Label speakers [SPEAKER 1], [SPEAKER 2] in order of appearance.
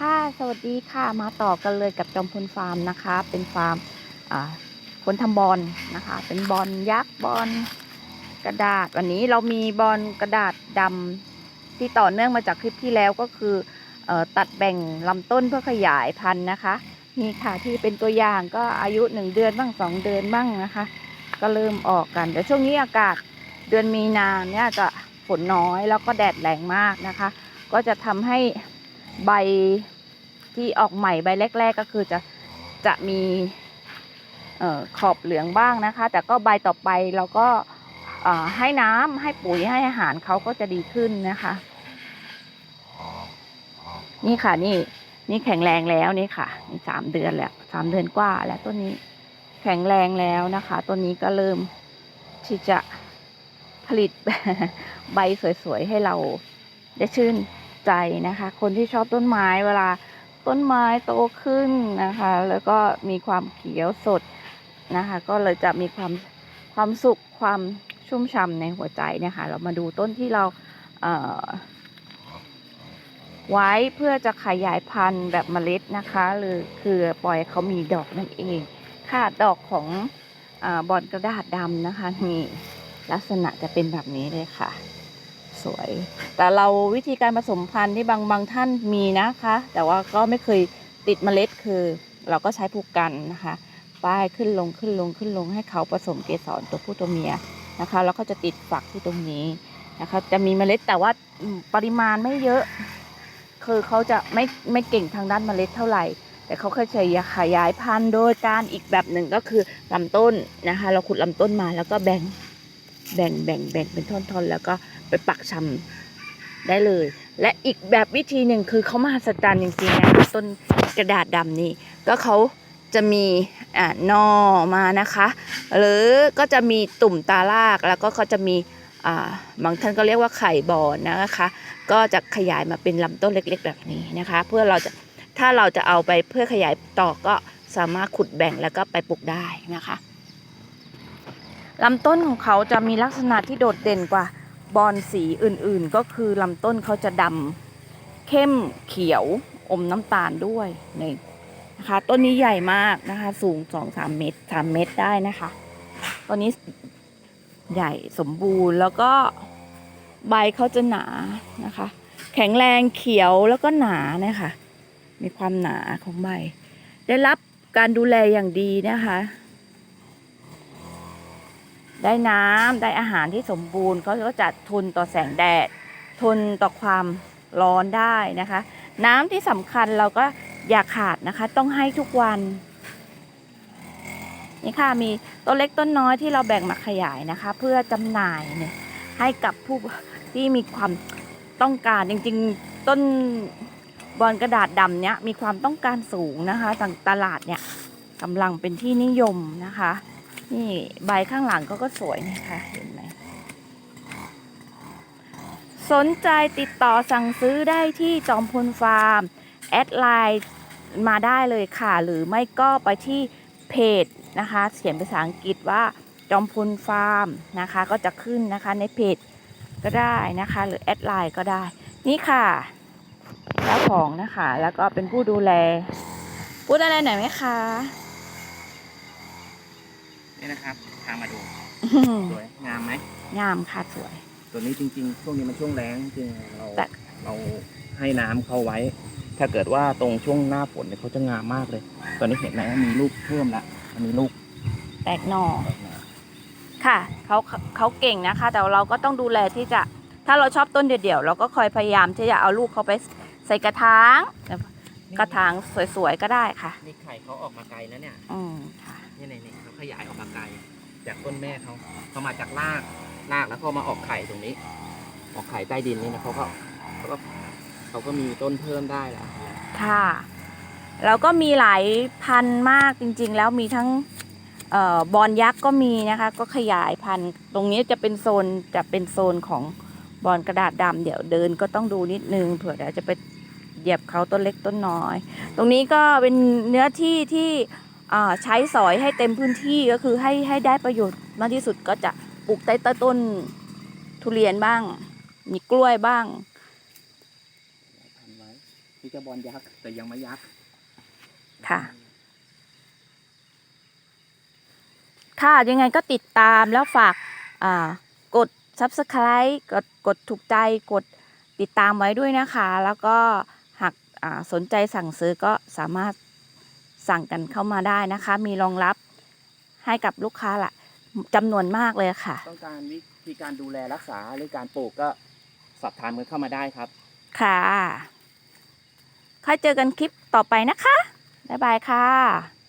[SPEAKER 1] ค่ะสวัสดีค่ะมาต่อกันเลยกับจอมพลฟาร์มนะคะ เป็นฟาร์มคนทำบอลนะคะ เป็นบอลยักษ์บอลกระดาษ วันนี้เรามีบอลกระดาษดำที่ต่อเนื่องมาจากคลิปที่แล้วก็คืออตัดแบ่งลำต้นเพื่อขยายพันธุ์นะคะนี่ค่ะที่เป็นตัวอย่างก็อายุหนึ่งเดือนบ้างสองเดือนบ้างนะคะ ก็เริ่มออกกันแต่ช่วงนี้อากาศเดือนมีนาเนี่ยจะฝนน้อยแล้วก็แดดแรงมากนะคะ ก็จะทำให้ ใบที่ออกใหม่ใบแรก ๆ ก็คือจะจะมีออขอบเหลืองบ้างนะคะ แต่ก็ใบต่อไปเราก็ให้น้ำให้ปุ๋ยให้อาหารเขาก็จะดีขึ้นนะคะ นี่ค่ะนี่นี่แข็งแรงแล้วนี่ค่ะนี่สามเดือนแล้วสามเดือนกว่าแล้วต้นนี้แข็งแรงแล้วนะคะต้นนี้ก็เริ่มที่จะผลิตใบสวยๆให้เราได้ชื่น ใจนะคะ คนที่ชอบต้นไม้เวลาต้นไม้โตขึ้นนะคะ แล้วก็มีความเขียวสดนะคะ ก็เลยจะมีความความสุขความชุ่มช่ำในหัวใจเนะคะ เรามาดูต้นที่เราเอ่อไว้เพื่อจะขยายพันธุ์แบบเมล็ดนะคะ หรือคือปล่อยเขามีดอกนั่นเองค่ะดอกของอบอนกระดาษดำนะคะนี่ลักษณะจะเป็นแบบนี้เลยค่ะ สวย แต่เราวิธีการผสมพันธุ์ที่บางบางท่านมีนะคะ แต่ว่าก็ไม่เคยติดเมล็ดคือ เราก็ใช้ผูกกันนะคะ ป้ายขึ้นลงขึ้นลงขึ้นลงให้เขาผสมเกสรตัวผู้ตัวเมียนะคะ แล้วก็จะติดฝักที่ตรงนี้นะคะ จะมีเมล็ดแต่ว่าปริมาณไม่เยอะ คือเขาจะไม่ไม่เก่งทางด้านเมล็ดเท่าไหร่แต่เขาเคยจะขยายพันธุ์โดยการอีกแบบหนึ่งก็คือลำต้นนะคะ เราขุดลำต้นมาแล้วก็แบ่งแบ่งแบ่งแบ่งเป็นท่อนๆ แล้วก็ ไปปักชำได้เลย และอีกแบบวิธีหนึ่งคือเขามหัศจรรย์จริงๆนะต้นกระดาษดำนี่ก็เขาจะมีอ่านอมานะคะ หรือก็จะมีตุ่มตารากแล้วก็เขาจะมีอ่าบางท่านก็เรียกว่าไข่บอนนะคะ ก็จะขยายมาเป็นลำต้นเล็ก ๆ แบบนี้นะคะ เพื่อเราจะถ้าเราจะเอาไปเพื่อขยายต่อก็สามารถขุดแบ่งแล้วก็ไปปลูกได้นะคะลำต้นของเขาจะมีลักษณะที่โดดเด่นกว่า บอนสีอื่นๆ ก็คือลำต้นเขาจะดำเข้มเขียวอมน้ำตาลด้วยนี่นะคะ ต้นนี้ใหญ่มากนะคะ สูงสองสามเมตรสามเมตรได้นะคะต้นนี้ใหญ่สมบูรณ์แล้วก็ใบเขาจะหนานะคะ แข็งแรงเขียวแล้วก็หนานะคะ มีความหนาของใบ ได้รับการดูแลอย่างดีนะคะ ได้น้ำได้อาหารที่สมบูรณ์เขาก็จะทนต่อแสงแดด ทนต่อความร้อนได้นะคะ น้ำที่สำคัญเราก็อย่าขาดนะคะ ต้องให้ทุกวันนี่ค่ะมีต้นเล็กต้นน้อยที่เราแบ่งมาขยายนะคะ เพื่อจำหน่ายเนี่ยให้กับผู้ที่มีความต้องการจริงๆต้นบอลกระดาษดำเนี้ยมีความต้องการสูงนะคะทางตลาดเนี่ยกำลังเป็นที่นิยมนะคะ นี่ใบข้างหลังก็ก็สวยนะคะเห็นไหมสนใจติดต่อสั่งซื้อได้ที่จอมพลฟาร์ม แอดไลน์มาได้เลยค่ะ หรือไม่ก็ไปที่เพจนะคะ เขียนภาษาอังกฤษว่าจอมพลฟาร์มนะคะ ก็จะขึ้นนะคะในเพจก็ได้นะคะ หรือแอดไลน์ก็ได้ นี่ค่ะเจ้าของนะคะ แล้วก็เป็นผู้ดูแล พูดอะไรหน่อยไหมคะ
[SPEAKER 2] นี่นะครับพามาดูสวยงามไหม
[SPEAKER 1] งามค่ะสวย
[SPEAKER 2] ตัวนี้จริงๆ ช่วงนี้มันช่วงแรงจริงๆเรา
[SPEAKER 1] แต่
[SPEAKER 2] เราให้น้ำเขาไว้ ถ้าเกิดว่าตรงช่วงหน้าฝนเนี่ยเขาจะงามมากเลย ตอนนี้เห็นไหมว่ามีลูกเพิ่มละอันนี้ลูก
[SPEAKER 1] แตกหน่อ
[SPEAKER 2] ออกมา
[SPEAKER 1] ค่ะเขาเขาเก่งนะคะ แต่เราก็ต้องดูแลที่จะถ้าเราชอบต้นเดี่ยวๆเราก็คอยพยายามที่จะเอาลูกเขาไปใส่กระถางกระถางสวยๆก็ได้ค่ะ
[SPEAKER 2] นี่ไข่เขาออกมาไกลแล้วเนี่ย
[SPEAKER 1] อืมค่ะ
[SPEAKER 2] นี่นี่นี่เขาขยายออกมาไกล จากต้นแม่เขาเขามาจากรากรากแล้วเขามาออกไข่ตรงนี้ ออกไข่ใต้ดินนี่นะเขาก็เขาก็เขาก็มีต้นเพิ่มได้แล้ว
[SPEAKER 1] ค่ะ แล้วก็มีหลายพันธุ์มากจริง ๆ แล้วมีทั้งออบอลยักษ์ก็มีนะคะ ก็ขยายพันธุ์ตรงนี้จะเป็นโซนจะเป็นโซนของบอลกระดาษดำเดี๋ยวเดินก็ต้องดูนิดนึงเผื่อเดี๋ยวจะไปเหยียบเขาต้นเล็กต้นน้อย ตรงนี้ก็เป็นเนื้อที่ที่ ใช้สอยให้เต็มพื้นที่ก็คือให้ให้ได้ประโยชน์มากที่สุดก็จะปลูกใต้ต้นทุเรียนบ้าง มีกล้วยบ้าง
[SPEAKER 2] พันไว้นี่จะบอลยักษ์แต่ยังไม่ยักษ์
[SPEAKER 1] ค่ะค่ะยังไงก็ติดตามแล้วฝากอ่ากด subscribe กดกดถูกใจกดติดตามไว้ด้วยนะคะ แล้วก็หากอ่าสนใจสั่งซื้อก็สามารถ สั่งกันเข้ามาได้นะคะ มีรองรับให้กับลูกค้าละจำนวนมากเลยค่ะ
[SPEAKER 2] ต้องการวิธีการดูแลรักษาหรือการปลูกก็สอบถามกันเข้ามาได้ครับ
[SPEAKER 1] ค่ะค่อยเจอกันคลิปต่อไปนะคะ บ๊ายบายค่ะ